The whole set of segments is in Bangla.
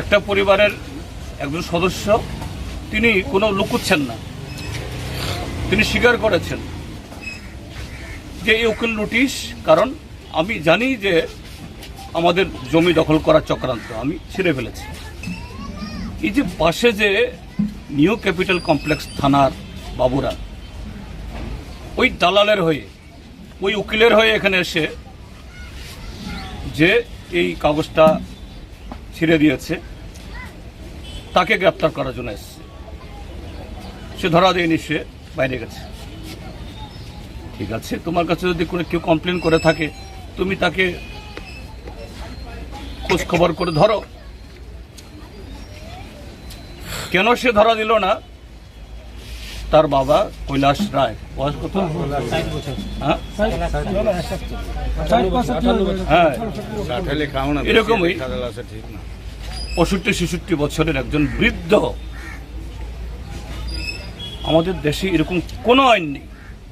একটা পরিবারের একজন সদস্য, তিনি কোনো লুকুচ্ছেন না। তিনি স্বীকার করেছেন যে এই উকিল নোটিশ, কারণ আমি জানি যে আমাদের জমি দখল করার চক্রান্ত, আমি ছিঁড়ে ফেলেছি। এই যে পাশে যে নিউ ক্যাপিটাল কমপ্লেক্স থানার বাবুরা, ওই দালালের হয়ে, ওই উকিলের হয়ে এখানে এসে যে এই কাগজটা ছিঁড়ে দিয়েছে। তাকে গ্রেপ্তার করার জন্য এসছে। সে ধরা দেয়নি, সে বাইরে গেছে। ঠিক আছে, তোমার কাছে যদি কোনো কেউ কমপ্লেন করে থাকে, তুমি তাকে খোঁজ খবর করে ধরো। কেন সে ধরা দিল না? তার বাবা কৈলাস রায় বয়স কত হ্যাঁ? হ্যাঁ এরকমই পঁয়ষট্টি ছেষট্টি বছরের একজন বৃদ্ধ আমাদের দেশে এরকম কোনো আইন নেই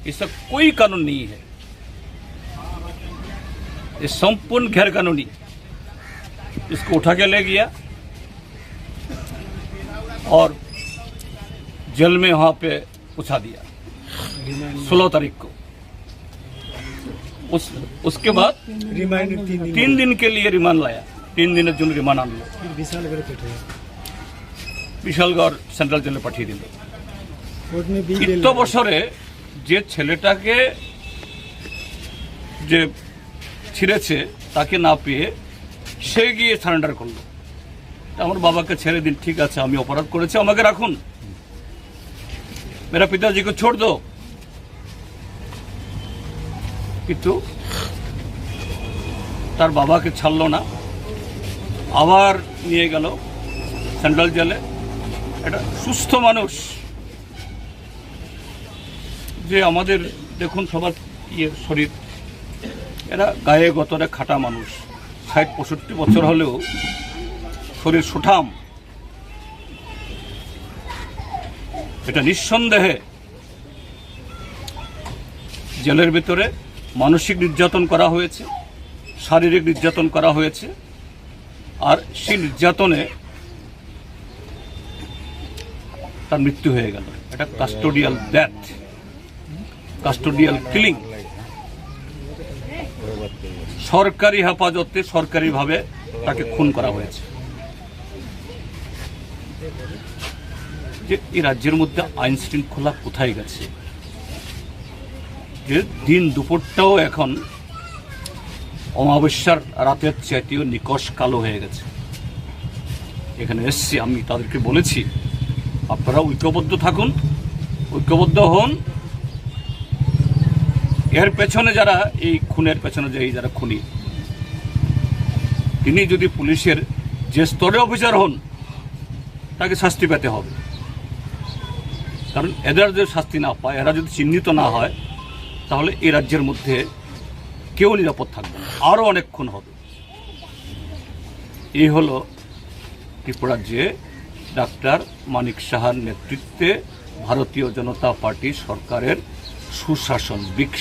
ऐसा कोई कानून नहीं है ये संपूर्ण गैर कानूनी इसको उठा के ले गया और जेल में वहां पे पहुंचा दिया सोलह तारीख को उस उसके बाद রিমাইন্ড তিন দিন तीन दिन के लिए रिमांड लाया तीन दिन জন্য রিমান্ড আনলো বিশাল করে কেটে বিশালগড় সেন্ট্রাল জেলে পাঠিয়ে দিল কোর্ট में भी ইত্য বছরে যে ছেলেটাকে যে ছিঁড়েছে তাকে না পেয়ে সে গিয়ে সারেন্ডার করলো আমার বাবাকে ছেড়ে দিন ঠিক আছে আমি অপরাধ করেছি আমাকে রাখুন মেরা পিতাজিকে ছোড় দো কিন্তু তার বাবাকে ছাড়লো না আবার নিয়ে গেল সেন্ট্রাল জেলে এটা সুস্থ মানুষ যে আমাদের দেখুন সবার ইয়ে শরীর এরা গায়ে গতরে খাটা মানুষ ষাট পঁয়ষট্টি বছর হলেও শরীর সুঠাম এটা নিঃসন্দেহে জেলের ভিতরে মানসিক নির্যাতন করা হয়েছে, শারীরিক নির্যাতন করা হয়েছে, আর সেই নির্যাতনে তার মৃত্যু হয়ে গেল। এটা কাস্টোডিয়াল ডেথ কাস্টোডিয়াল কিলিং সরকারি হেফাজতে সরকারিভাবে তাকে খুন করা হয়েছে। যে এই রাজ্যের মধ্যে আইন শৃঙ্খলা কোথায় গেছে? যে দিন দুপুরটাও এখন অমাবস্যার রাতের চাইতেও নিকশ কালো হয়ে গেছে। এখানে এসছি, আমি তাদেরকে বলেছি, আপনারা ঐক্যবদ্ধ থাকুন, ঐক্যবদ্ধ হন। এর পেছনে যারা, এই খুনের পেছনে যে এই যারা খুনি, তিনি যদি পুলিশের যে স্তরে অফিসার হন, তাকে শাস্তি পেতে হবে। কারণ এদের যদি শাস্তি না পায়, এরা যদি চিহ্নিত না হয়, তাহলে এই রাজ্যের মধ্যে কেউ নিরাপদ থাকবে না। আরও অনেকক্ষণ হবে। এই হলো ত্রিপুরাজ্যে ডাক্তার মানিক সাহার নেতৃত্বে ভারতীয় জনতা পার্টি সরকারের সুশাসন বিক